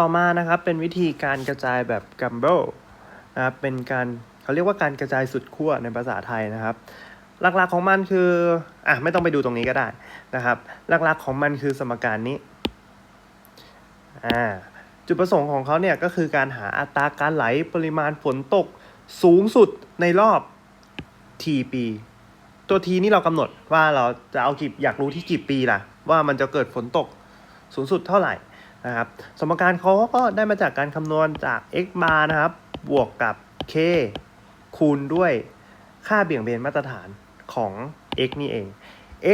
ต่อมานะครับเป็นวิธีการกระจายแบบกัมเบิลนะครับเป็นการเขาเรียกว่าการกระจายสุดขั้วในภาษาไทยนะครับ หลักๆของมันคืออะไม่ต้องไปดูตรงนี้ก็ได้นะครับ หลักๆของมันคือสมการนี้อ่าจุดประสงค์ของเขาเนี่ยก็คือการหาอัตราการไหลปริมาณฝนตกสูงสุดในรอบ t ปี ตัว t นี่เรากำหนดว่าเราจะเอากี่อยากรู้ที่กี่ปีล่ะ ว่ามันจะเกิดฝนตกสูงสุดเท่าไหร่ นะครับสมการเขาก็ได้มาจากการคำนวณจาก x bar นะครับ บวกกับ k คูณด้วยค่าเบี่ยงเบนมาตรฐานของ x นี่เอง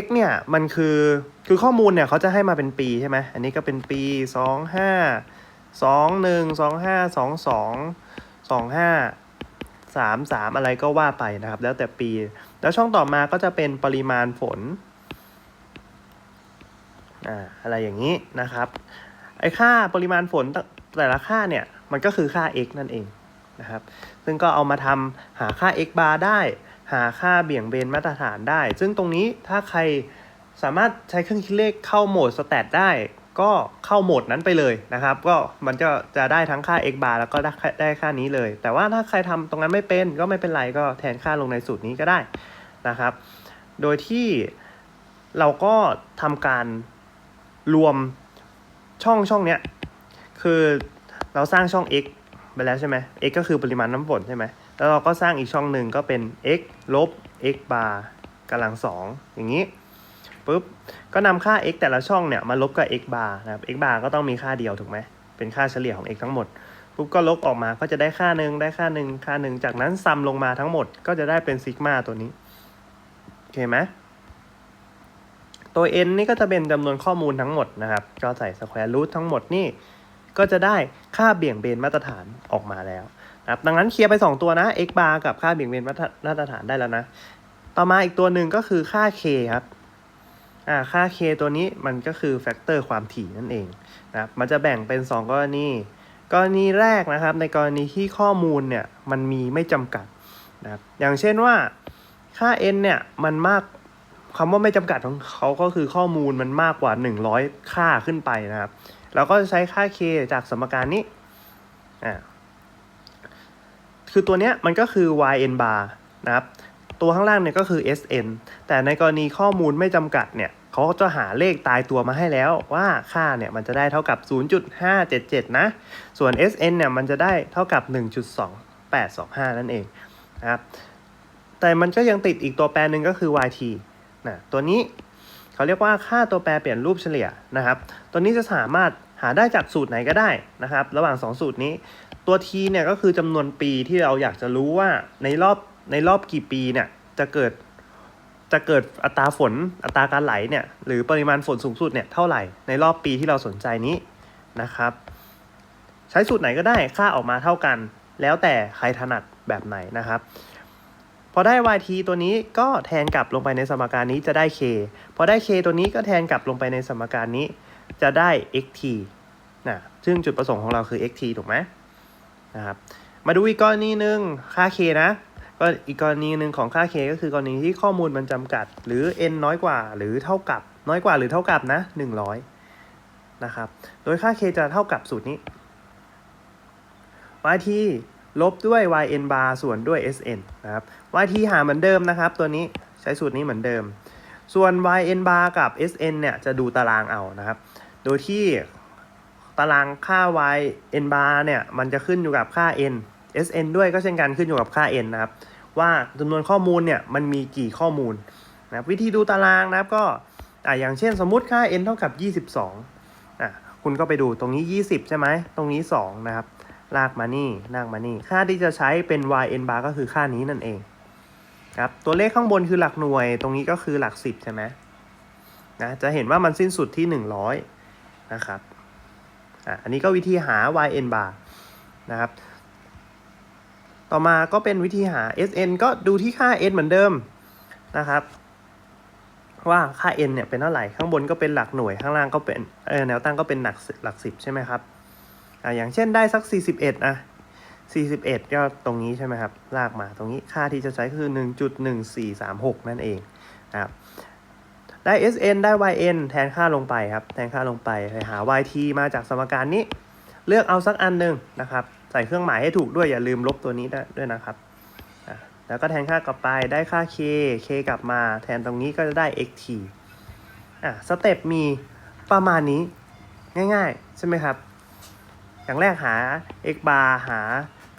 x เนี่ยมันคือคือข้อมูลเนี่ยเขาจะให้มาเป็นปีใช่ไหมอันนี้ก็เป็นปี 2 5 2 1 2 5 2 2 2 5 3 3 อะไรก็ว่าไปนะครับ แล้วแต่ปี แล้วช่องต่อมาก็จะเป็นปริมาณฝน อ่าอะไรอย่างนี้นะครับ ไอ้ค่าปริมาณฝนแต่แต่ละค่าเนี่ยมันก็คือค่า x นั่นเองนะครับ ซึ่งก็เอามาทำหาค่า x bar ได้ หาค่าเบี่ยงเบนมาตรฐานได้ ซึ่งตรงนี้ถ้าใครสามารถใช้เครื่องคิดเลขเข้าโหมด stat ได้ ก็เข้าโหมดนั้นไปเลยนะครับ ก็มันจะจะได้ทั้งค่า x bar แล้วก็ได้ได้ค่านี้เลย แต่ว่าถ้าใครทำตรงนั้นไม่เป็นก็ไม่เป็นไรก็แทนค่าลงในสูตรนี้ก็ได้นะครับ โดยที่เราก็ทำการรวม ช่องช่องเนี้ยคือเราสร้างช่อง x ไปแล้วใช่ไหม x ก็คือปริมาณน้ำฝนใช่ไหมแล้วเราก็สร้างอีกช่องหนึ่งก็เป็น x ลบ x bar กำลังสองอย่างนี้ปุ๊บก็นำค่า x แต่ละช่องเนี่ยมาลบกับ x bar นะครับ x bar ก็ต้องมีค่าเดียวถูกไหมเป็นค่าเฉลี่ยของ x ทั้งหมดปุ๊บก็ลบออกมาก็จะได้ค่าหนึ่งได้ค่าหนึ่งค่าหนึ่งจากนั้นซัมลงมาทั้งหมดก็จะได้เป็นซิกมาตัวนี้โอเคไหม ตัว n นี่ก็จะเป็นจำนวนข้อมูลทั้งหมดนะครับ ก็ใส่สแควร์รูททั้งหมดนี่ ก็จะได้ค่าเบี่ยงเบนมาตรฐานออกมาแล้วนะครับดังนั้นเคลียร์ไป 2 ตัวนะ x bar กับค่าเบี่ยงเบนมาตรฐานได้แล้วนะ ต่อมาอีกตัวหนึ่งก็คือค่า k ครับอ่าค่า k ตัวนี้มันก็คือแฟกเตอร์ความถี่นั่นเองนะครับมันจะแบ่งเป็น 2 กรณี กรณีแรกนะครับ ในกรณีที่ข้อมูลเนี่ยมันมีไม่จำกัดนะครับอย่างเช่นว่าค่า n เนี่ยมันมาก คำว่าไม่จำกัดของเขาก็คือข้อมูลมันมากกว่า 100 ค่าขึ้นไปนะครับ เราก็ใช้ค่า k จากสมการนี้อ่าคือตัวเนี้ยมันก็คือ yn bar นะครับ ตัวข้างล่างเนี่ยก็คือ sn แต่ในกรณีข้อมูลไม่จำกัดเนี่ยเขาจะหาเลขตายตัวมาให้แล้วว่าค่าเนี่ยมันจะได้เท่ากับ 0.577 นะ ส่วน sn เนี่ยมันจะได้เท่ากับ 1.2825 นั่นเองนะครับแต่มันก็ยังติดอีกตัวแปรหนึ่งก็คือ yt นะตัวนี้เขาเรียกว่าค่าตัวแปรเปลี่ยนรูปเฉลี่ยนะครับ ตัวนี้จะสามารถหาได้จากสูตรไหนก็ได้นะครับ ระหว่าง 2 สูตรนี้ ตัว t เนี่ยก็คือจำนวนปีที่เราอยากจะรู้ว่าในรอบในรอบกี่ปีเนี่ยจะเกิดจะเกิดอัตราฝนอัตราการไหลเนี่ยหรือปริมาณฝนสูงสุดเนี่ยเท่าไหร่ในรอบปีที่เราสนใจนี้นะครับ ใช้สูตรไหนก็ได้ค่าออกมาเท่ากัน แล้วแต่ใครถนัดแบบไหนนะครับ พอได้ yt ตัวนี้ก็แทนกลับลงไปในสมการนี้จะได้ k พอได้ k ตัวนี้ก็แทนกลับลงไปในสมการนี้ จะได้ xt นะซึ่งจุดประสงค์ของเราคือ xt ถูกไหมนะครับมาดูอีกกรณีหนึ่งค่า k นะก็อีกกรณีหนึ่งของค่า k ก็คือกรณีที่ข้อมูลมันจำกัด หรือ n น้อยกว่าหรือเท่ากับ น้อยกว่าหรือเท่ากับนะ100นะครับโดยค่า k จะเท่ากับสูตรนี้ yt ลบด้วย yn bar ส่วนด้วย sn นะครับ yt หาเหมือนเดิมนะครับ ตัวนี้ใช้สูตรนี้เหมือนเดิม ส่วน yn bar กับ sn เนี่ยจะดูตารางเอานะครับ โดยที่ตารางค่า yn bar เนี่ยมันจะขึ้นอยู่กับค่า n sn ด้วยก็เช่นกันขึ้นอยู่กับค่า n นะครับ ว่าจำนวนข้อมูลเนี่ยมันมีกี่ข้อมูลนะครับวิธีดูตารางนะครับก็อ่าอย่างเช่นสมมุติค่า n เท่ากับ 22อะคุณก็ไปดูตรงนี้ 20 ใช่ไหม ตรงนี้ 2 นะครับ ลากมานี่ลากมานี่ ค่าที่จะใช้เป็น yn bar ก็คือค่านี้นั่นเองครับตัวเลขข้างบนคือหลักหน่วย ตรงนี้ก็คือหลัก 10 ใช่ไหมนะจะเห็นว่ามันสิ้นสุดที่ 100 นะครับอะอันนี้ก็วิธีหา yn bar นะครับ ต่อมาก็เป็นวิธีหา sn ก็ดูที่ค่า n เหมือนเดิมนะครับ ว่าค่า n เนี่ยเป็นเท่าไหร่ ข้างบนก็เป็นหลักหน่วยข้างล่างก็เป็นแนวตั้งก็เป็นหลักหลักสิบใช่ไหมครับ อ่าอย่างเช่นได้สัก 41อะ41 ก็ตรงนี้ใช่ไหมครับ ลากมาตรงนี้ค่าที่จะใช้คือ 1.1436 นั่นเองนะครับ ได้ sn ได้ yn แทนค่าลงไปครับ แทนค่าลงไปไปหา yt มาจากสมการนี้ เลือกเอาสักอันหนึ่งนะครับ ใส่เครื่องหมายให้ถูกด้วยอย่าลืมลบตัวนี้ด้วยนะครับแล้วก็แทนค่ากลับไปได้ค่า k k กลับมาแทนตรงนี้ก็จะได้ xt อะสเต็ปมีประมาณนี้ง่ายๆ ใช่ไหมครับ อย่างแรกหา x bar หา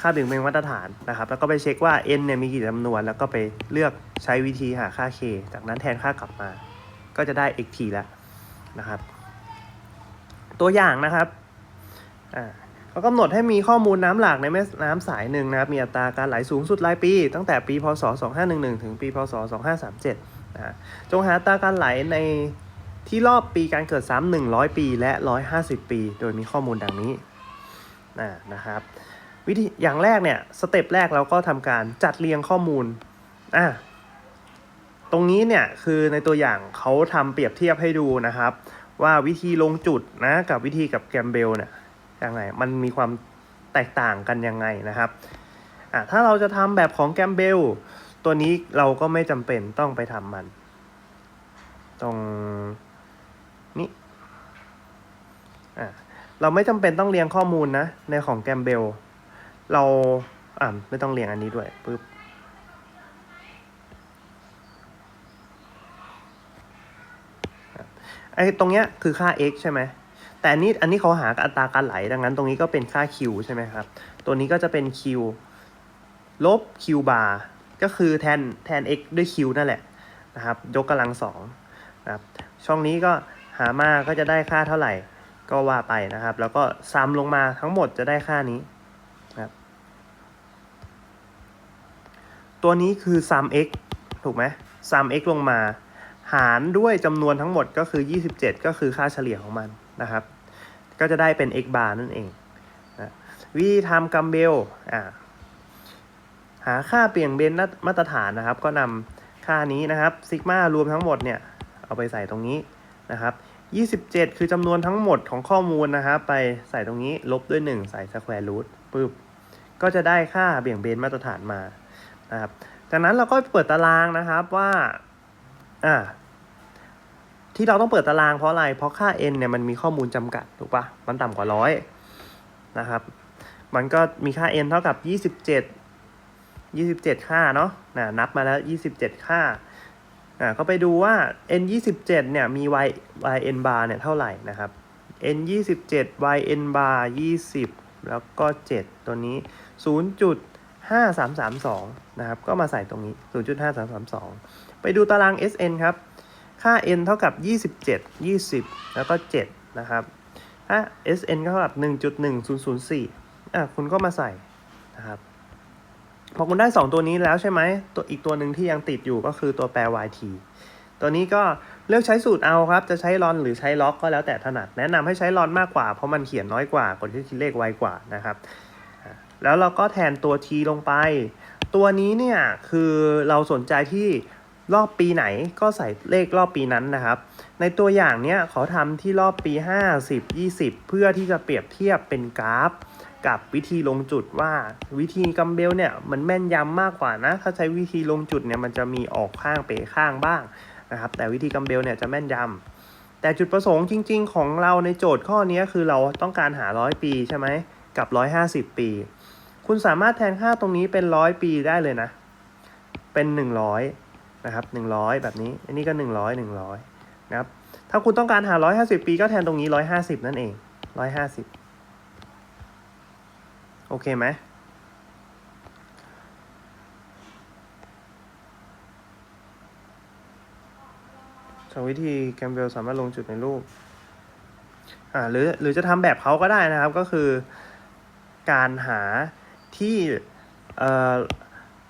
ค่าเบี่ยงเบนมาตรฐานนะครับ แล้วก็ไปเช็คว่า n เนี่ยมีกี่จำนวน แล้วก็ไปเลือกใช้วิธีหาค่า k จากนั้นแทนค่ากลับมา ก็จะได้ xt แล้วนะครับ ตัวอย่างนะครับอ่าเขากำหนดให้มีข้อมูลน้ำหลากในแม่น้ำสายหนึ่งนะครับ มีอัตราการไหลสูงสุดรายปี ตั้งแต่ปี พศ 2511 ถึงปี พศ 2537นะฮะจงหาอัตราการไหลในที่รอบปีการเกิดซ้ำ100 ปี และ 150 ปี โดยมีข้อมูลดังนี้ นะนะครับ วิธีอย่างแรกเนี่ยสเต็ปแรกเราก็ทำการจัดเรียงข้อมูลอะตรงนี้เนี่ยคือในตัวอย่างเขาทำเปรียบเทียบให้ดูนะครับ ว่าวิธีลงจุดนะกับวิธีกับแกมเบลเนี่ยยังไงมันมีความแตกต่างกันยังไงนะครับอะถ้าเราจะทำแบบของแกมเบลตัวนี้เราก็ไม่จำเป็นต้องไปทำมัน ตรงนี้อะ เราไม่จำเป็นต้องเรียงข้อมูลนะ ในของแกมเบล เราอ่าไม่ต้องเรียงอันนี้ด้วยปึ๊บไอ้ตรงเนี้ยคือค่า x ใช่ไหม แต่อันนี้อันนี้เขาหาอัตราการไหล ดังนั้นตรงนี้ก็เป็นค่า q ใช่ไหมครับ ตัวนี้ก็จะเป็น q ลบ q bar ก็คือแทนแทน x ด้วย q นั่นแหละนะครับ ยกกำลังสองนะครับ ช่องนี้ก็หามาก็จะได้ค่าเท่าไหร่ ก็ว่าไปนะครับ แล้วก็ซ้ำลงมาทั้งหมดจะได้ค่านี้นะครับ ตัวนี้คือ sum x ถูกไหม sum x ลงมา หารด้วยจำนวนทั้งหมดก็คือ 27 ก็คือค่าเฉลี่ยของมันนะครับ ก็จะได้เป็น x bar นั่นเองนะวิธีทำกัมเบลอ่าหาค่าเปลี่ยนเบนมาตรฐานนะครับ ก็นำค่านี้นะครับซิกมารวมทั้งหมดเนี่ยเอาไปใส่ตรงนี้นะครับ 27 คือจำนวนทั้งหมดของข้อมูลนะครับไปใส่ตรงนี้ลบด้วย 1 ใส่สแควร์รูทปึ๊บก็จะได้ค่าเบี่ยงเบนมาตรฐานมานะครับจากนั้นเราก็เปิดตารางนะครับว่าอ่าที่เราต้องเปิดตารางเพราะอะไร เพราะค่า n เนี่ยมันมีข้อมูลจำกัดถูกปะมันต่ำกว่าร้อยนะครับ มันก็มีค่า n เท่ากับยี่สิบเจ็ดยี่สิบเจ็ดค่าเนาะนะนับมาแล้วยี่สิบเจ็ดค่า อ่าก็ไปดูว่า n ยี่สิบเจ็ดเนี่ยมี y y n bar เนี่ยเท่าไหร่นะครับ n ยี่สิบเจ็ด y n bar ยี่สิบแล้วก็เจ็ดตัวนี้ศูนย์จุดห้าสามสามสองนะครับ ก็มาใส่ตรงนี้ศูนย์จุดห้าสามสามสองไปดูตาราง SN ครับ ค่า n เท่ากับ 27 20 แล้วก็ 7 นะครับถ้า SN ก็เท่ากับ 1.1004อะคุณก็มาใส่นะครับ พอคุณได้ 2 ตัวนี้แล้วใช่ไหมตัวอีกตัวหนึ่งที่ยังติดอยู่ก็คือตัวแปร YT ตัวนี้ก็เลือกใช้สูตรเอาครับ จะใช้รอนหรือใช้ล็อกก็แล้วแต่ถนัด แนะนำให้ใช้รอนมากกว่า เพราะมันเขียนน้อยกว่ากดที่คิดเลขไวกว่านะครับ แล้วเราก็แทนตัว T ลงไป ตัวนี้เนี่ยคือเราสนใจที่รอบปีไหนก็ใส่เลขรอบปีนั้นนะครับ ในตัวอย่างเนี้ยเขาทำที่รอบปี 50 20 เพื่อที่จะเปรียบเทียบเป็นกราฟ กับวิธีลงจุดว่าวิธีกัมเบลเนี่ยมันแม่นยำมากกว่านะ ถ้าใช้วิธีลงจุดเนี่ยมันจะมีออกข้างเป๋ข้างบ้างนะครับ แต่วิธีกัมเบลเนี่ยจะแม่นยำแต่จุดประสงค์จริง ๆ ของเราในโจทย์ข้อนี้คือเราต้องการหาร้อยปีใช่ไหมกับ 150 ปี คุณสามารถแทนค่าตรงนี้เป็นร้อยปีได้เลยนะ เป็นหนึ่งร้อยนะครับหนึ่งร้อยแบบนี้ อันนี้ก็หนึ่งร้อยหนึ่งร้อยนะครับถ้าคุณต้องการหาร้อยห้าสิบปีก็แทนตรงนี้ร้อยห้าสิบนั่นเองร้อยห้าสิบ โอเคไหมสองวิธีแกมเบลสามารถลงจุดในรูป อ่าหรือหรือจะทำแบบเขาก็ได้นะครับก็คือการหาที่เอ่อ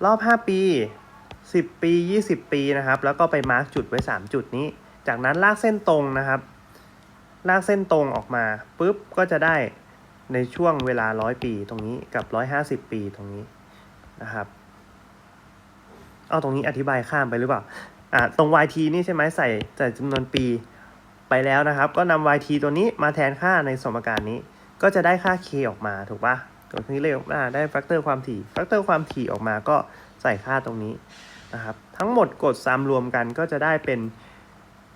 รอบ 5 ปี 10 ปี 20 ปีนะครับ แล้วก็ไปมาร์กจุดไว้ 3 จุดนี้ จากนั้นลากเส้นตรงนะครับ ลากเส้นตรงออกมาปุ๊บก็จะได้ ในช่วงเวลา 100 ปีตรงนี้กับ 150 ปีตรงนี้นะครับเอาตรงนี้อธิบายข้ามไปหรือเปล่าอ่าตรง YT นี่ใช่ไหมใส่ใส่จำนวนปีไปแล้วนะครับ ก็นำ YT ตัวนี้มาแทนค่าในสมการนี้ ก็จะได้ค่า K ออกมาถูกปะกดนี้เลยออกมาได้แฟกเตอร์ความถี่แฟกเตอร์ความถี่ออกมาก็ใส่ค่าตรงนี้นะครับ ทั้งหมดกดซ้ำรวมกันก็จะได้เป็น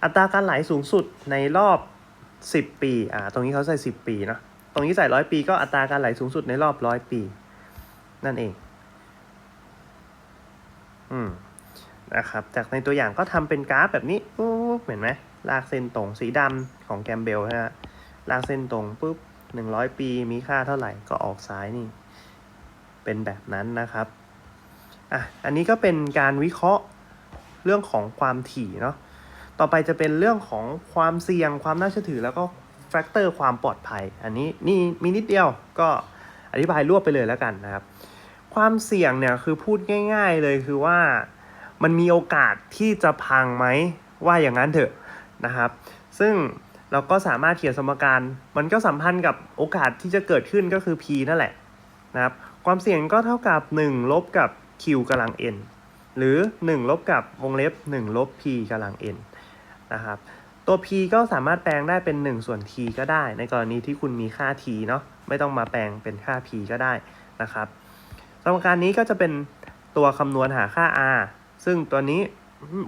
อัตราการไหลสูงสุดในรอบ 10 ปีอ่าตรงนี้เขาใส่ 10 ปีเนอะ ตรงนี้ใส่ร้อยปีก็อัตราการไหลสูงสุดในรอบร้อยปี นั่นเอง อืมนะครับ จากในตัวอย่างก็ทำเป็นกราฟแบบนี้ปุ๊บเห็นไหมลากเส้นตรงสีดำของแกมเบลนะฮะลากเส้นตรงปุ๊บหนึ่งร้อยปีมีค่าเท่าไหร่ก็ออกซ้ายนี่ เป็นแบบนั้นนะครับอะอันนี้ก็เป็นการวิเคราะห์เรื่องของความถี่เนาะต่อไปจะเป็นเรื่องของความเสี่ยงความน่าเชื่อถือแล้วก็ แฟกเตอร์ความปลอดภัย อันนี้นี่มีนิดเดียวก็อธิบายรวบไปเลยแล้วกันนะครับ ความเสี่ยงเนี่ยคือพูดง่าย ๆเลยคือว่ามันมีโอกาสที่จะพังไหมว่าอย่างนั้นเถอะนะครับ ซึ่งเราก็สามารถเขียนสมการ มันก็สัมพันธ์กับโอกาสที่จะเกิดขึ้นก็คือ p นั่นแหละนะครับ ความเสี่ยงก็เท่ากับ 1 ลบกับ q กำลัง n หรือ 1 ลบกับวงเล็บ 1 ลบ p กำลัง n นะครับ ตัว p ก็สามารถแปลงได้เป็น 1 ส่วน t ก็ได้ ในกรณีที่คุณมีค่า t เนาะไม่ต้องมาแปลงเป็นค่า p ก็ได้นะครับสมการนี้ก็จะเป็นตัวคำนวณหาค่า r ซึ่งตัวนี้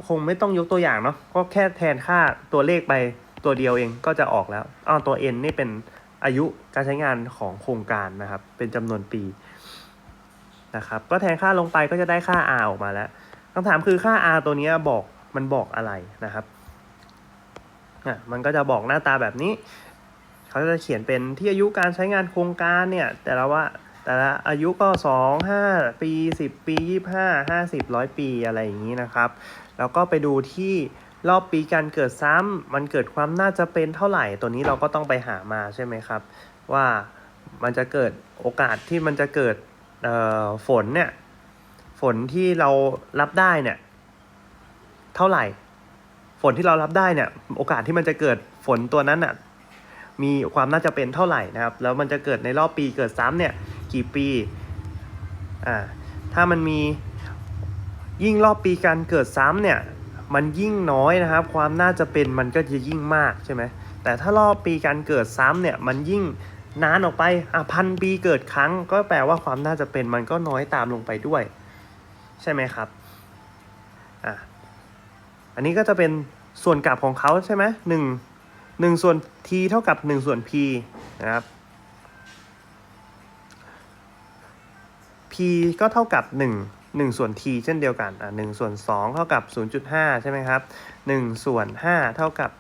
คงไม่ต้องยกตัวอย่างเนาะก็แค่แทนค่าตัวเลขไปตัวเดียวเองก็จะออกแล้วอ้าวตัว n นี่เป็นอายุการใช้งานของโครงการนะครับ เป็นจำนวนปีนะครับ ก็แทนค่าลงไปก็จะได้ค่า r ออกมาแล้วคำถามคือค่า r ตัวนี้บอกมันบอกอะไรนะครับ อะมันก็จะบอกหน้าตาแบบนี้ เขาจะเขียนเป็นที่อายุการใช้งานโครงการเนี่ย แต่ละว่าแต่ละอายุก็สองห้าปีสิบปียี่ห้าห้าสิบร้อยปีอะไรอย่างนี้นะครับ แล้วก็ไปดูที่รอบปีการเกิดซ้ำมันเกิดความน่าจะเป็นเท่าไหร่ ตัวนี้เราก็ต้องไปหามาใช่ไหมครับ ว่ามันจะเกิดโอกาสที่มันจะเกิดฝนเนี่ย ฝนที่เรารับได้เนี่ย เท่าไหร่ ฝนที่เรารับได้เนี่ยโอกาสที่มันจะเกิดฝนตัวนั้นน่ะมีความน่าจะเป็นเท่าไหร่นะครับแล้วมันจะเกิดในรอบปีเกิดซ้ำเนี่ยกี่ปีอ่าถ้ามันมียิ่งรอบปีการเกิดซ้ำเนี่ยมันยิ่งน้อยนะครับ ความน่าจะเป็นมันก็จะยิ่งมากใช่ไหมแต่ถ้ารอบปีการเกิดซ้ำเนี่ยมันยิ่งนานออกไปอะพันปีเกิดครั้ง ก็แปลว่าความน่าจะเป็นมันก็น้อยตามลงไปด้วย ใช่ไหมครับอะอันนี้ก็จะเป็น ส่วนกลับของเขาใช่ไหมหนึ่งหนึ่งส่วน t เท่ากับหนึ่งส่วน p นะครับ p ก็เท่ากับ1 1ส่วน t เช่นเดียวกัน อะ1ส่วน2เท่ากับ0.5ใช่ไหมครับ1ส่วน5เท่ากับ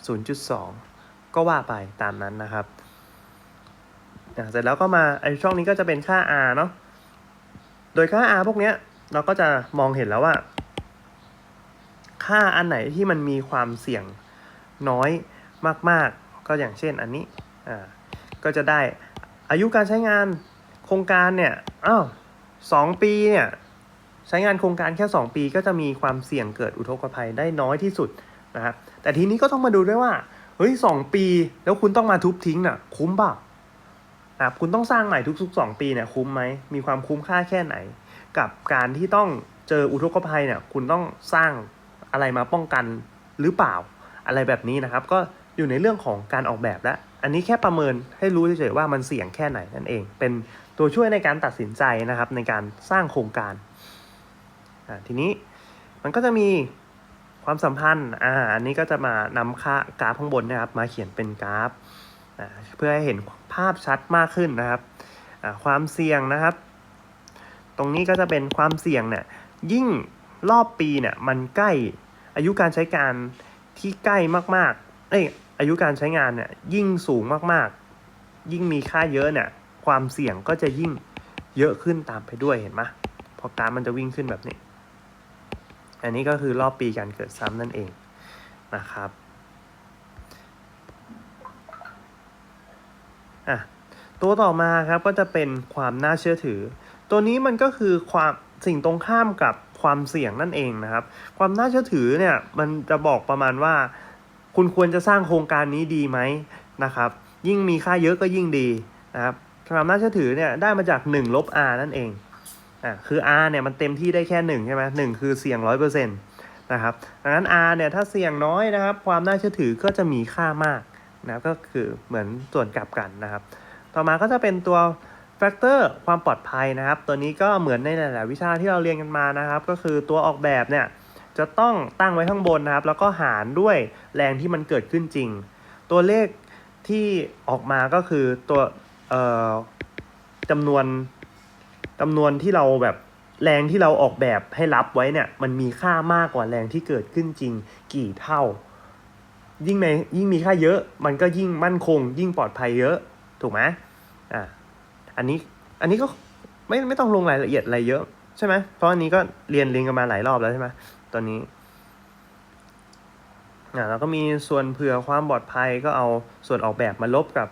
0.2ก็ว่าไปตามนั้นนะครับอะเสร็จแล้วก็มาไอช่องนี้ก็จะเป็นค่า r เนาะ โดยค่า r พวกเนี้ยเราก็จะมองเห็นแล้วว่า ค่าอันไหนที่มันมีความเสี่ยงน้อยมากๆ ก็อย่างเช่นอันนี้อ่าก็จะได้อายุการใช้งานโครงการเนี่ยอ้าวสองปีเนี่ยใช้งานโครงการแค่ 2 ปีก็จะมีความเสี่ยงเกิดอุทกภัยได้น้อยที่สุดนะครับแต่ทีนี้ก็ต้องมาดูด้วยว่าเฮ้ยสปีแล้วคุณต้องมาทุบทิ้งน่ะคุ้มเปล่านะครับคุณต้องสร้างใหม่ทุกๆ 2 ปีเนี่ยคุ้มไหมมีความคุ้มค่าแค่ไหน กับการที่ต้องเจออุทกภัยเนี่ยคุณต้องสร้าง อะไรมาป้องกันหรือเปล่าอะไรแบบนี้นะครับ ก็อยู่ในเรื่องของการออกแบบแล้วอันนี้แค่ประเมินให้รู้เฉยๆว่ามันเสี่ยงแค่ไหนนั่นเอง เป็นตัวช่วยในการตัดสินใจนะครับ ในการสร้างโครงการทีนี้มันก็จะมีความสัมพันธ์อ่าอันนี้ก็จะมานำค่ากราฟข้างบนนะครับ มาเขียนเป็นกราฟเพื่อให้เห็นภาพชัดมากขึ้นนะครับ ความเสี่ยงนะครับ ตรงนี้ก็จะเป็นความเสี่ยงเนี่ยยิ่งรอบปีเนี่ยมันใกล้ อายุการใช้การที่ใกล้มากๆ เอ้ยอายุการใช้งานเนี่ยยิ่งสูงมากๆ ยิ่งมีค่าเยอะเนี่ยความเสี่ยงก็จะยิ่งเยอะขึ้นตามไปด้วยเห็นไหมพอกราฟมันจะวิ่งขึ้นแบบนี้ อันนี้ก็คือรอบปีการเกิดซ้ำนั่นเองนะครับอะตัวต่อมาครับก็จะเป็นความน่าเชื่อถือ ตัวนี้มันก็คือความสิ่งตรงข้ามกับ ความเสี่ยงนั่นเองนะครับ ความน่าเชื่อถือเนี่ยมันจะบอกประมาณว่า คุณควรจะสร้างโครงการนี้ดีไหมนะครับ ยิ่งมีค่าเยอะก็ยิ่งดีนะครับความน่าเชื่อถือเนี่ยได้มาจาก1ลบ r นั่นเองอ่าคือ r เนี่ยมันเต็มที่ได้แค่1ใช่ไหมหคือเสี่ยง100%นะครับดังนั้น r เนี่ยถ้าเสี่ยงน้อยนะครับ ความน่าเชื่อถือก็จะมีค่ามากนะก็คือเหมือนส่วนกลับกันนะครับ ต่อมาก็จะเป็นตัว แฟกเตอร์ความปลอดภัยนะครับ ตัวนี้ก็เหมือนในหลาย ๆ วิชาที่เราเรียนกันมานะครับ ก็คือตัวออกแบบเนี่ยจะต้องตั้งไว้ข้างบนนะครับ แล้วก็หารด้วยแรงที่มันเกิดขึ้นจริง ตัวเลขที่ออกมาก็คือตัวจำนวนจำนวนที่เราแบบแรงที่เราออกแบบให้รับไว้เนี่ย มันมีค่ามากกว่าแรงที่เกิดขึ้นจริง กี่เท่า ยิ่งในยิ่งมีค่าเยอะ มันก็ยิ่งมั่นคง ยิ่งปลอดภัยเยอะ ถูกไหมอ่า อันนี้อันนี้ก็ไม่ไม่ต้องลงรายละเอียดอะไรเยอะใช่ไหมเพราะอันนี้ก็เรียนเรียนกันมาหลายรอบแล้วใช่ไหมตอนนี้อ่าแล้วก็มีส่วนเผื่อความปลอดภัยก็เอาส่วนออกแบบมาลบกับ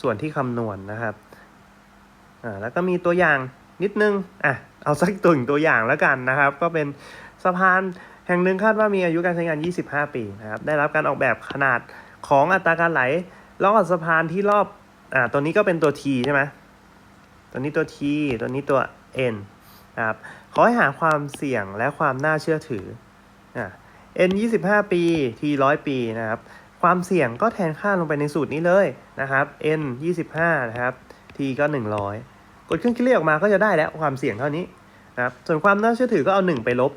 ส่วนที่คำนวณนะครับอ่าแล้วก็มีตัวอย่างนิดนึงอะเอาสักตัวหนึ่งตัวอย่างแล้วกันนะครับ ก็เป็นสะพานแห่งหนึ่งคาดว่ามีอายุการใช้งาน 25 ปีนะครับ ได้รับการออกแบบขนาดของอัตราการไหลรอบสะพานที่รอบอ่าตัวนี้ก็เป็นตัว T ใช่ไหม ตัวนี้ตัว T ตัวนี้ตัว N นะครับขอให้หาความเสี่ยงและความน่าเชื่อถืออ่า N 25 ปี T 100 ปีนะครับ ความเสี่ยงก็แทนค่าลงไปในสูตรนี้เลยนะครับ N 25นะครับ T ก็ 100 กดเครื่องคิดเลขออกมาก็จะได้แล้วความเสี่ยงเท่านี้นะครับ ส่วนความน่าเชื่อถือก็เอา 1 ไปลบ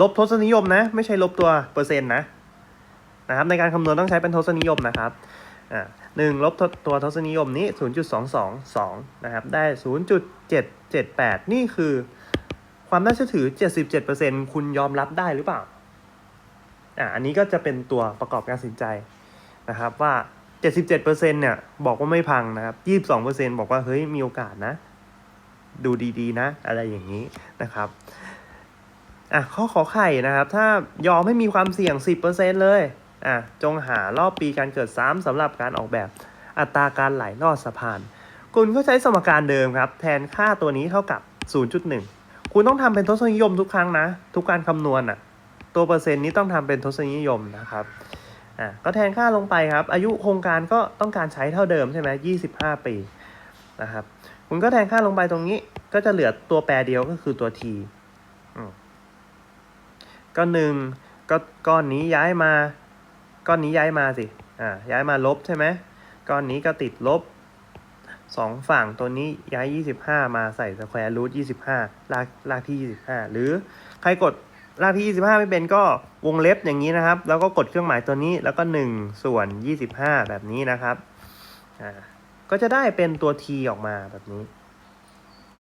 ลบทศนิยมนะ ไม่ใช่ลบตัวเปอร์เซ็นต์นะนะครับ ในการคำนวณต้องใช้เป็นทศนิยมนะครับ อ่า หนึ่งลบตัวทศนิยมนี้ 0.222 นะครับ ได้ 0.778 นี่คือความน่าเชื่อถือ 77%คุณยอมรับได้หรือเปล่า อ่าอันนี้ก็จะเป็นตัวประกอบการตัดสินใจนะครับว่า 77%เนี่ยบอกว่าไม่พังนะครับ 22%บอกว่าเฮ้ยมีโอกาสนะ ดูดีๆนะ อะไรอย่างนี้นะครับอะข้อขอไข่นะครับ ถ้ายอมให้มีความเสี่ยง 10%เลย อะจงหารอบปีการเกิดซ้ำสำหรับการออกแบบอัตราการไหลลอดสะพาน คุณก็ใช้สมการเดิมครับ แทนค่าตัวนี้เท่ากับ 0.1 คุณต้องทำเป็นทศนิยมทุกครั้งนะ ทุกการคำนวณอะ ตัวเปอร์เซ็นต์นี้ต้องทำเป็นทศนิยมนะครับอะก็แทนค่าลงไปครับ อายุโครงการก็ต้องการใช้เท่าเดิมใช่ไหม25 ปีนะครับคุณก็แทนค่าลงไปตรงนี้ ก็จะเหลือตัวแปรเดียวก็คือตัว t ก็หนึ่งก็ก้อนนี้ย้ายมา ก้อนนี้ย้ายมาสิ อ่า ย้ายมาลบใช่ไหม ก้อนนี้ก็ติดลบสองฝั่งตัวนี้ย้าย 25 มาใส่สแควร์รูท25 ลากลากที่ 25 หรือใครกดลากที่ 25 ไม่เป็นก็วงเล็บอย่างนี้นะครับ แล้วก็กดเครื่องหมายตัวนี้ แล้วก็ 1 ส่วน 25 แบบนี้นะครับ อ่า ก็จะได้เป็นตัว t ออกมาแบบนี้